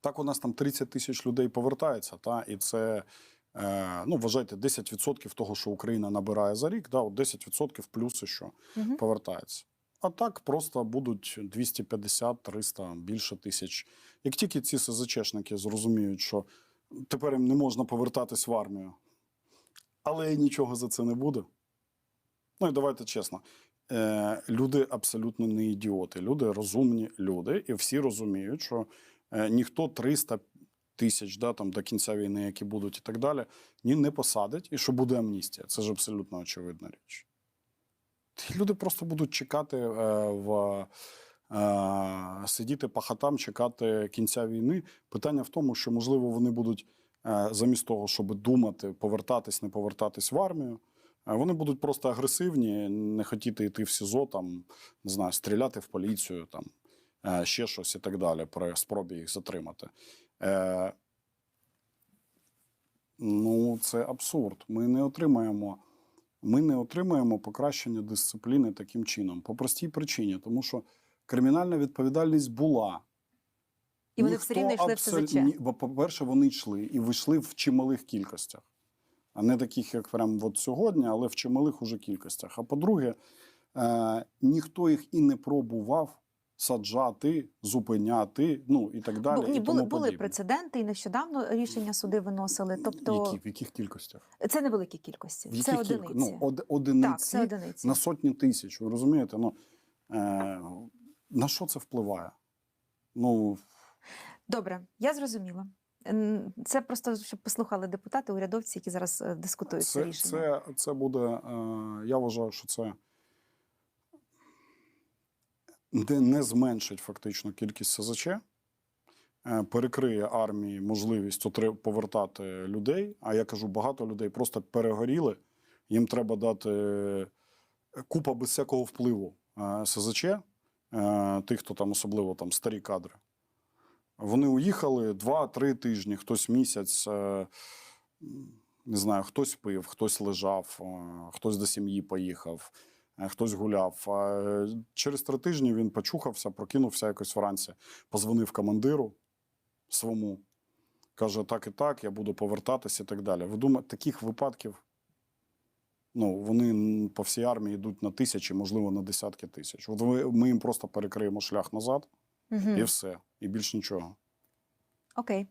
Так у нас там 30 тисяч людей повертається, та і це е, ну вважайте 10% того, що Україна набирає за рік, да, от 10% плюси, що Мгм. повертається. А так просто будуть 250-300 більше тисяч. Як тільки ці СЗЧшники зрозуміють, що тепер їм не можна повертатись в армію, але нічого за це не буде. Ну і давайте чесно. Е, люди абсолютно не ідіоти. Люди розумні люди, і всі розуміють, що ніхто 300 тисяч да, там, до кінця війни, які будуть, і так далі, ні не посадить, і що буде амністія. Це ж абсолютно очевидна річ. Люди просто будуть чекати е, в. Е, сидіти по хатам, чекати кінця війни. Питання в тому, що можливо вони будуть е, замість того, щоб думати, повертатись, не повертатись в армію. е, Вони будуть просто агресивні, не хотіти йти в СІЗО, там не знаю, стріляти в поліцію, там е, ще щось і так далі, при спробі їх затримати. Е, ну, це абсурд. Ми не отримаємо. Ми не отримаємо покращення дисципліни таким чином. По простій причині, тому що кримінальна відповідальність була. І вони все рівно йшли в абсолютно- СЗЧ. Бо, по-перше, вони йшли і вийшли в чималих кількостях. А не таких, як прямо от сьогодні, але в чималих уже кількостях. А по-друге, е, ніхто їх і не пробував саджати, зупиняти, ну і так далі. Бу- ні, і були, тому були подібне. прецеденти, і нещодавно рішення суди виносили. Тобто Які, в яких кількостях? це невеликі кількості, В це одиниці. Ну, од, одиниці, так, це одиниці. на сотні тисяч. Ви розумієте? Ну, е, на що це впливає? Ну, Добре, я зрозуміла. Це просто щоб послухали депутати, урядовці, які зараз е, дискутують це, це, рішення. це, це буде. Е, я вважаю, що це не, не зменшить фактично кількість СЗЧ, е, перекриє армії можливість повертати людей. А я кажу, багато людей просто перегоріли. Їм треба дати е, купа без всякого впливу е, СЗЧ, тих, хто там особливо там старі кадри. Вони уїхали 2-3 тижні, хтось місяць. не знаю, хтось пив, хтось лежав, хтось до сім'ї поїхав, хтось гуляв. Е, через три тижні він почухався, прокинувся якось вранці, позвонив командиру свому, каже: так і так, я буду повертатися і так далі. Ви думаєте, таких випадків ну, вони по всій армії йдуть на тисячі, можливо, на десятки тисяч. От ми, ми їм просто перекриємо шлях назад Мгм. і все, і більш нічого. Окей.